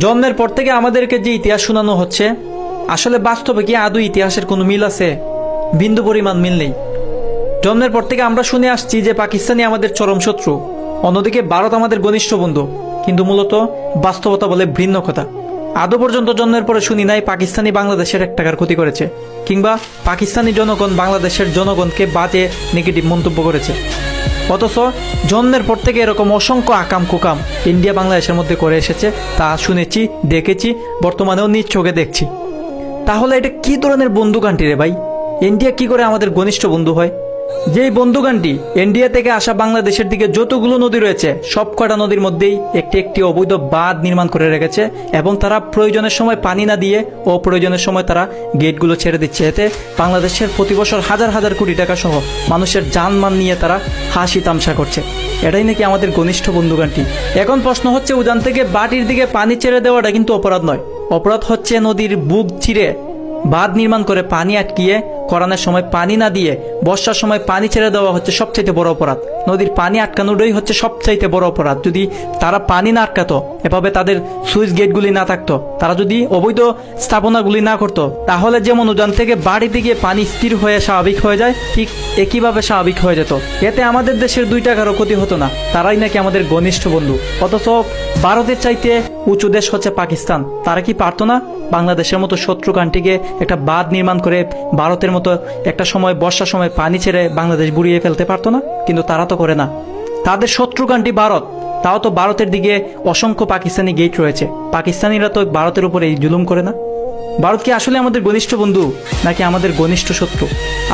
জন্মের পর থেকে আমাদেরকে যে ইতিহাস শোনানো হচ্ছে, আসলে বাস্তবে কি আদৌ ইতিহাসের কোনো মিল আছে? বিন্দু পরিমাণ মিল নেই। জন্মের পর থেকে আমরা শুনে আসছি যে পাকিস্তানি আমাদের চরম শত্রু। অন্যদিকে ভারত আমাদের ঘনিষ্ঠ বন্ধু। কিন্তু মূলত বাস্তবতা বলে ভিন্ন কথা। আদৌ পর্যন্ত জন্মের পরে শুনি নাই পাকিস্তানি বাংলাদেশের এক টাকার ক্ষতি করেছে, কিংবা পাকিস্তানি জনগণ বাংলাদেশের জনগণকে বাজে নেগেটিভ মন্তব্য করেছে। অথচ জন্মের পর থেকে এরকম অসংখ্য আকাম কুকাম ইন্ডিয়া বাংলাদেশের মধ্যে করে এসেছে, তা শুনেছি, দেখেছি, বর্তমানেও নিজ চোখে দেখছি। তাহলে এটা কি ধরনের বন্ধু কান্ট্রি রে ভাই? ইন্ডিয়া কি করে আমাদের ঘনিষ্ঠ বন্ধু হয়? যেই বন্ধুগানটি ইন্ডিয়া থেকে আসা বাংলাদেশের দিকে যতগুলো নদী রয়েছে, সব কটা নদীর মধ্যেই একটি একটি অবৈধ বাঁধ নির্মাণ করে রেখেছে এবং তারা প্রয়োজনের সময় পানি না দিয়ে ও প্রয়োজনের সময় তারা গেটগুলো ছেড়ে দিচ্ছে। এতে বাংলাদেশের প্রতি বছর হাজার হাজার কোটি টাকা সহ মানুষের জানমান নিয়ে তারা হাসি তামসা করছে। এটাই নাকি আমাদের ঘনিষ্ঠ বন্ধুগানটি। এখন প্রশ্ন হচ্ছে, উজান থেকে বাটির দিকে পানি ছেড়ে দেওয়াটা কিন্তু অপরাধ নয়। অপরাধ হচ্ছে নদীর বুক চিরে বাঁধ নির্মাণ করে পানি আটকিয়ে করানোর সময় পানি না দিয়ে বর্ষার সময় পানি ছেড়ে দেওয়া হচ্ছে সবচাইতে বড় অপরাধ। নদীর পানি আটকানোটাই হচ্ছে সবচাইতে বড় অপরাধ। যদি তারা পানি না আটকাতো, এভাবে তাদের সুইচ গেটগুলি না থাকতো, তারা যদি অবৈধ স্থাপনাগুলি না করতো, তাহলে যেমন উজান থেকে বাড়িতে গিয়ে পানি স্থির হয়ে স্বাভাবিক হয়ে যায়, ঠিক একইভাবে স্বাভাবিক হয়ে যেত। এতে আমাদের দেশের দুই টাকারও ক্ষতি হতো না। তারাই নাকি আমাদের ঘনিষ্ঠ বন্ধু। অথচ ভারতের চাইতে উঁচু দেশ হচ্ছে পাকিস্তান। তারা কি পারতো না? বাংলাদেশের মতো শত্রু কান্ট্রিকে একটা বাঁধ নির্মাণ করে ভারতের মতো একটা সময় বর্ষার সময় পানি ছেড়ে বাংলাদেশ বুড়িয়ে ফেলতে পারতো না? কিন্তু তারা তো করে না। তাদের শত্রু কান্ট্রি ভারত। তাও তো ভারতের দিকে অসংখ্য পাকিস্তানি গেট রয়েছে। পাকিস্তানিরা তো ভারতের উপরে এই জুলুম করে না? ভারত কি আসলে আমাদের ঘনিষ্ঠ বন্ধু নাকি আমাদের ঘনিষ্ঠ শত্রু?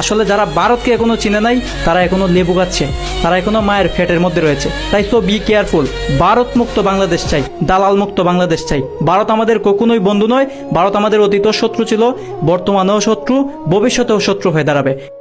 আসলে যারা ভারতকে এখনও চিনে নাই, তারা এখনও লেবু গাচ্ছে, তারা এখনও মায়ের ফ্যাটের মধ্যে রয়েছে। তাই তো বি কেয়ারফুল ভারত মুক্ত বাংলাদেশ চাই, দালাল মুক্ত বাংলাদেশ চাই। ভারত আমাদের কখনোই বন্ধু নয়, ভারত আমাদের অতীত শত্রু ছিল, বর্তমানেও শত্রু, ভবিষ্যতেও শত্রু হয়ে দাঁড়াবে।